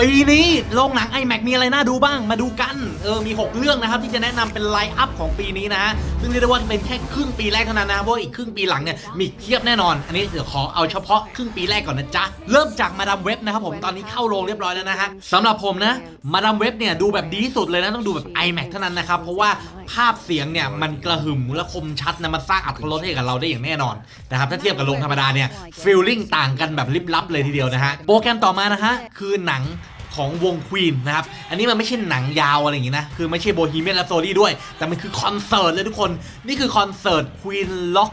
ปีนี้โรงหนัง iMac มีอะไรน่าดูบ้างมาดูกัน เออมี 6 เรื่องนะครับ ที่จะแนะนำเป็นไลน์อัพของปีนี้นะฮะซึ่งเรียกได้ว่าเป็นแค่ครึ่งปีแรกเท่านั้นนะเพราะว่าอีกครึ่งปีหลังเนี่ยมีอีกเทียบแน่นอน อันนี้เดี๋ยวขอเอาเฉพาะครึ่งปีแรกก่อนนะจ๊ะ เริ่มจากมาดามเว็บนะครับผมตอนนี้เข้าโรงเรียบร้อยแล้วนะฮะสำหรับผมนะมาดามเว็บเนี่ยดูแบบดีที่สุดเลยนะต้องดูแบบ iMac เท่านั้นนะครับเพราะว่าภาพเสียงเนี่ยมันกระหึ่มและคมชัดนะมันสร้างอัตรสให้กับเราได้อย่างแน่นอนนะครับถ้าเทียบกับโรงธรรมดาเนี่ยฟีลลิ่งต่างกันแบบลิบลับเลยทีเดียวนะฮะโปรแกรมต่อมานะฮะคือหนังของวงควีนนะครับ อันนี้มันไม่ใช่หนังยาวอะไรอย่างงี้นะ คือไม่ใช่โบฮีเมียนและโซลี่ด้วย แต่มันคือคอนเสิร์ตเลยทุกคน นี่คือคอนเสิร์ตควีนล็อก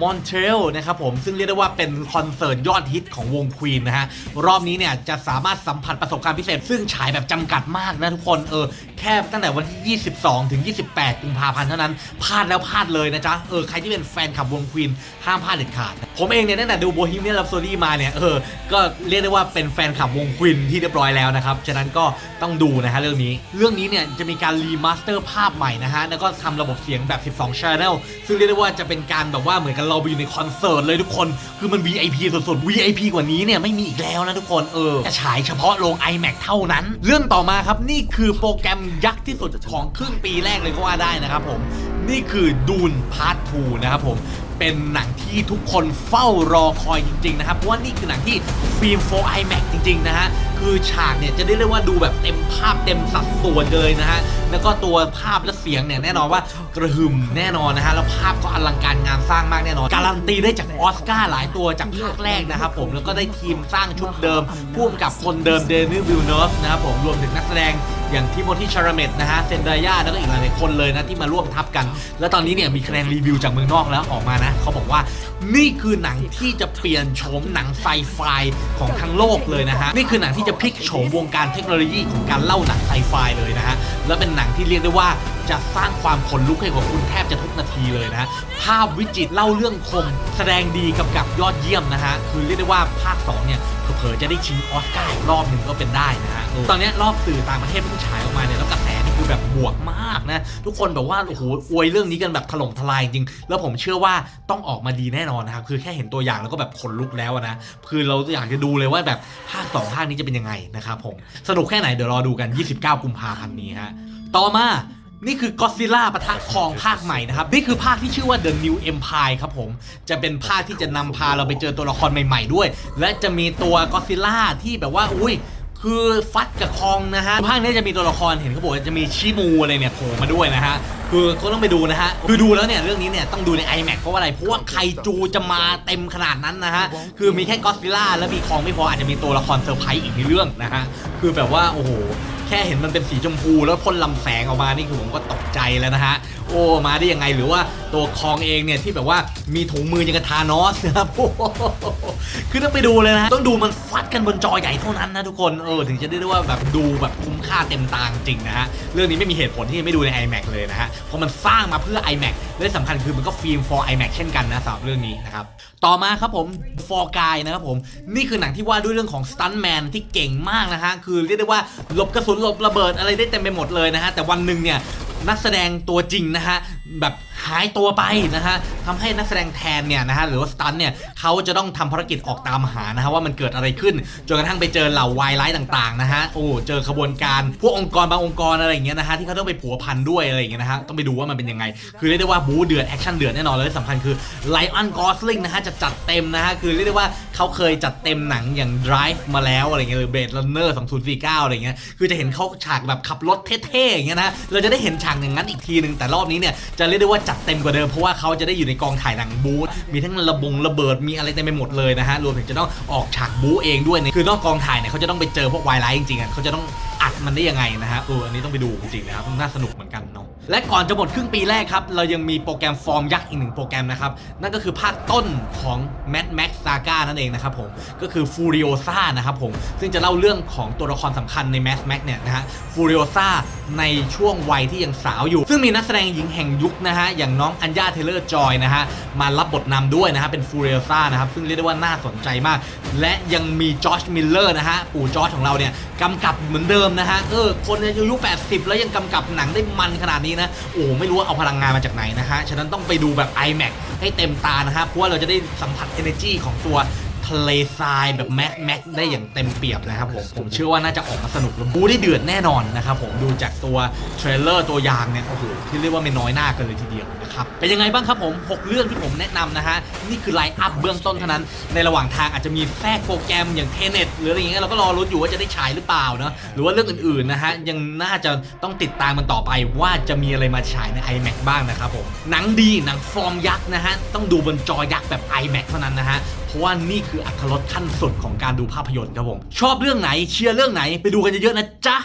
มอนเทรลนะครับผมซึ่งเรียกได้ว่าเป็นคอนเสิร์ตยอดฮิตของวงควีนนะฮะ รอบนี้เนี่ยจะสามารถสัมผัสประสบการณ์พิเศษ ซึ่งฉายแบบจำกัดมากนะทุกคนเออแค่ตั้งแต่วันที่ 22 ถึง 28 กุมภาพันธ์เท่านั้นพลาดแล้วพลาดเลยนะจ๊ะเออใครที่เป็นแฟนขับวงควีนห้ามพลาดเด็ดขาด ผมเองเนี่ยตั้งแต่ดูโบฮีเมียน r ร p โซดี้มาเนี่ยเออก็เรียกได้ว่าเป็นแฟนคลับวงควีนที่เรียบร้อยแล้วนะครับฉะนั้นก็ต้องดูนะฮะเรื่องนี้ เรื่องนี้เนี่ยจะมีการรีมาสเตอร์ภาพใหม่นะฮะแล้วก็ทำระบบเสียงแบบ 12 Channel ซึ่งเรียกได้ว่าจะเป็นการแบบว่าเหมือนกันเราไปอยู่ในคอนเสิร์ตเลยทุกคนคือมัน VIP สุดๆ VIP กว่านี้เนี่ยไม่มีอีกแล้วนะทุกคนเออจะฉายเฉพาะโรง iMac เท่านั้น เรื่องต่อมาครับนี่คือโปรแกรมยักษ์ที่สุดของครึ่งปีแรกเลยก็ว่าได้นะครับผมนี่คือดูนพาร์ท2นะครับผมเป็นหนังที่ทุกคนเฝ้ารอคอยจริง ๆ นะครับ เพราะว่านี่คือหนังที่ฟิล์ม 4 iMac จริง ๆ นะฮะ คือฉากเนี่ยจะได้เรียกว่าดูแบบเต็มภาพเต็มสัดส่วนเลยนะฮะ แล้วก็ตัวภาพและเสียงเนี่ยแน่นอนว่ากระหึ่มแน่นอนนะฮะ แล้วภาพก็อลังการงานสร้างมากแน่นอน การันตีได้จากออสการ์หลายตัวจากภาคแรกนะครับผม แล้วก็ได้ทีมสร้างชุดเดิมพ่วงกับคนเดิมเดนิวิลเนฟนะครับผม รวมถึงนักแสดงอย่างทิโมธีชาราเมตนะฮะ เซนเดย่าแล้วก็อีกหลายคนเลยนะที่มาร่วมทับกัน แล้วตอนนี้เนี่ยมีคะแนนรีวิวจากเมืองนอกแล้วออกมานะเขาบอกว่านี่คือหนังที่จะเปลี่ยนโฉมหนังไซไฟของทั้งโลกเลยนะฮะนี่คือหนังที่จะพลิกโฉมวงการเทคโนโลยีของการเล่าหนังไซไฟเลยนะฮะและเป็นหนังที่เรียกได้ว่าจะสร้างความขนลุกให้กับคุณแทบจะทุกนาทีเลยนะภาพวิจิตรเล่าเรื่องคม แสดงดีกำกับยอดเยี่ยมนะฮะคือเรียกได้ว่าภาค2เนี่ยเผลอจะได้ชิงออสการ์อีกรอบหนึ่งก็เป็นได้นะฮะเออตอนนี้รอบสื่อต่างประเทศเพิ่งฉายออกมาเนี่ยแล้วกระแส คือแบบบวกมากนะ ทุกคนแบบว่าโอ้โหอวยเรื่องนี้กันแบบถล่มทลายจริง แล้วผมเชื่อว่าต้องออกมาดีแน่นอนนะครับ คือแค่เห็นตัวอย่างแล้วก็แบบขนลุกแล้วนะ คือเราอยากจะดูเลยว่าแบบภาคสองภาคนี้จะเป็นยังไงนะครับผม สนุกแค่ไหนเดี๋ยวรอดูกัน 29 กุมภาพันธ์นี้ฮะ ต่อมานี่คือ Godzilla ปะทะคองภาคใหม่นะครับ นี่คือภาคที่ชื่อว่า The New Empire ครับผม จะเป็นภาคที่จะนำพาเราไปเจอตัวละครใหม่ๆด้วย และจะมีตัว Godzilla ที่แบบว่า อุ้ย คือฟัดกับคองนะฮะภาคนี้จะมีตัวละครเห็นเขาบอกว่าจะมีชิมูอะไรเนี่ยโผล่มาด้วยนะฮะคือเขาต้องไปดูนะฮะคือดูแล้วเนี่ยเรื่องนี้เนี่ยต้องดูใน iMac เพราะว่าอะไรเพราะว่าไคจูจะมาเต็มขนาดนั้นนะฮะคือมีแค่ก็อดซิลล่าแล้วมีคองไม่พออาจจะมีตัวละครเซอร์ไพรส์อีกในเรื่องนะฮะคือแบบว่าโอ้โหแค่เห็นมันเป็นสีชมพูแล้วพ่นลำแสงออกมานี่คือผมก็ตกใจแล้วนะฮะโอ้มาได้ยังไงหรือว่าตัวคองเองเนี่ยที่แบบว่ามีถุงมือยังกับทานอสนะครับโอ้คือต้องไปดูเลยนะต้องดูมันฟัดกันบนจอใหญ่เท่านั้นนะทุกคนเออถึงจะได้ได้ว่าแบบดูแบบคุ้มค่าเต็มตาจริงนะฮะเรื่องนี้ไม่มีเหตุผลที่จะไม่ดูใน iMac เลยนะฮะเพราะมันสร้างมาเพื่อ iMac และสำคัญคือมันก็ฟิล์ม for iMac เช่นกันนะสำหรับเรื่องนี้นะครับต่อมาครับผม for guy นะครับผมนี่คือหนังที่ว่าด้วยเรื่องของ stuntman ที่เก่งมากนะฮะคือเรียกได้ว่าลบกระสุนหลบระเบิดอะไรได้เต็มไปหมดเลยนะฮะแต่วันหนึ่งเนี่ยนักแสดงตัวจริงนะฮะแบบหายตัวไปนะฮะทำให้นักแสดงแทนเนี่ยนะฮะหรือว่าสตันเนี่ยเขาจะต้องทำภารกิจออกตามหานะฮะว่ามันเกิดอะไรขึ้นจนกระทั่งไปเจอเหล่าวายไลท์ต่างๆนะฮะโอ้เจอขบวนการพวกองค์กรบางองค์กรอะไรอย่างเงี้ยนะฮะที่เขาต้องไปผัวพันด้วยอะไรอย่างเงี้ยนะฮะต้องไปดูว่ามันเป็นยังไง คือเรียกได้ว่าบู๊เดือดแอคชั่นเดือดแน่นอนแล้วที่สำคัญคือไลออนกอสลิงนะฮะจะจัดเต็มนะฮะคือเรียกได้ว่าเขาเคยจัดเต็มหนังอย่าง Drive มาแล้วอะไรเงี้ยหรือ Blade Runner 2049อะไรเงี้ยคือจะเห็นเขาฉากแบบขับรถเท่ๆอย่างเงี้ยนะเราจะได้เห็นฉากอย่างนั้นอีกทีหนึ่งแต่รอบนี้เนี่ยจะเรียกได้ว่าจัดเต็มกว่าเดิมเพราะว่าเขาจะได้อยู่ในกองถ่ายหนังบูธมีทั้งระบงระเบิดมีอะไรเต็มไปหมดเลยนะฮะรวมถึงจะต้องออกฉากบู๊เองด้วยเนี่ยคือนอกกองถ่ายเนี่ยเขาจะต้องไปเจอพวกวายไลท์จริงๆอะเขาจะต้องอัดมันได้ยังไงนะฮะเอออันนี้ต้องไปดูจริงๆนะครับน่าสนุกเหมือนกันเนาะ และก่อนจะหมดครึ่งปีแรกครับ เรายังมีโปรแกรมฟอร์มยักษ์อีกหนึ่งโปรแกรมนะครับ นั่นก็คือภาคต้นของ Mad Max Saga นั่นเองนะครับผม ก็คือ Furiosa นะครับผม ซึ่งจะเล่าเรื่องของตัวละครสำคัญใน Mad Max เนี่ยนะฮะ Furiosa ในช่วงวัยที่ยังสาวอยู่ ซึ่งมีนักแสดงหญิงแห่งยุคนะฮะ อย่างน้องอัญญาเทเลอร์จอยนะฮะ มารับบทนำด้วยนะฮะ เป็น Furiosa นะครับ ซึ่งเรียกได้ว่าน่าสนใจมาก และยังมีจอร์จมิลเลอร์นะฮะ ปู่จอร์จของเราเนี่ยกำกับเหมือนเดิมนะฮะ เออ คนอายุ 80 แล้วยังกำกับหนังได้มันขนาดนี้นะโอ้ไม่รู้ว่าเอาพลังงานมาจากไหนนะฮะฉะนั้นต้องไปดูแบบ iMac ให้เต็มตานะฮะเพราะว่าเราจะได้สัมผัส energy ของตัว ทะเลทรายแบบแม็กแม็กได้อย่างเต็มเปี่ยมนะครับผมผมเชื่อว่าน่าจะออกมาสนุกและบู๊ได้เดือดแน่นอนนะครับผมดูจากตัวเทรลเลอร์ตัวอย่างเนี่ยโอ้โหที่เรียกว่าไม่น้อยหน้ากันเลยทีเดียวนะครับเป็นยังไงบ้างครับผม 6 เรื่องที่ผมแนะนำนะฮะนี่คือไลน์อัพเบื้องต้นเท่านั้น ในระหว่างทางอาจจะมีแทรกโปรแกรมอย่างเทเน็ตหรืออะไรอย่างเงี้ยเราก็รอรุ้นอยู่ว่าจะได้ฉายหรือเปล่าเนาะหรือว่าเรื่องอื่นๆนะฮะยังน่าจะต้องติดตามมันต่อไปว่าจะมีอะไรมาฉายใน iMac บ้างนะครับผมหนังดีหนังฟอร์มยักษ์นะฮะต้องดูบนจอยักษ์แบบ iMac เท่านั้นนะฮะ ราะว่านี่คืออัตรสขั้นสุดของการดูภาพยนตร์ครับผม ชอบเรื่องไหนเชียร์เรื่องไหนไปดูกันเยอะๆนะจ๊ะ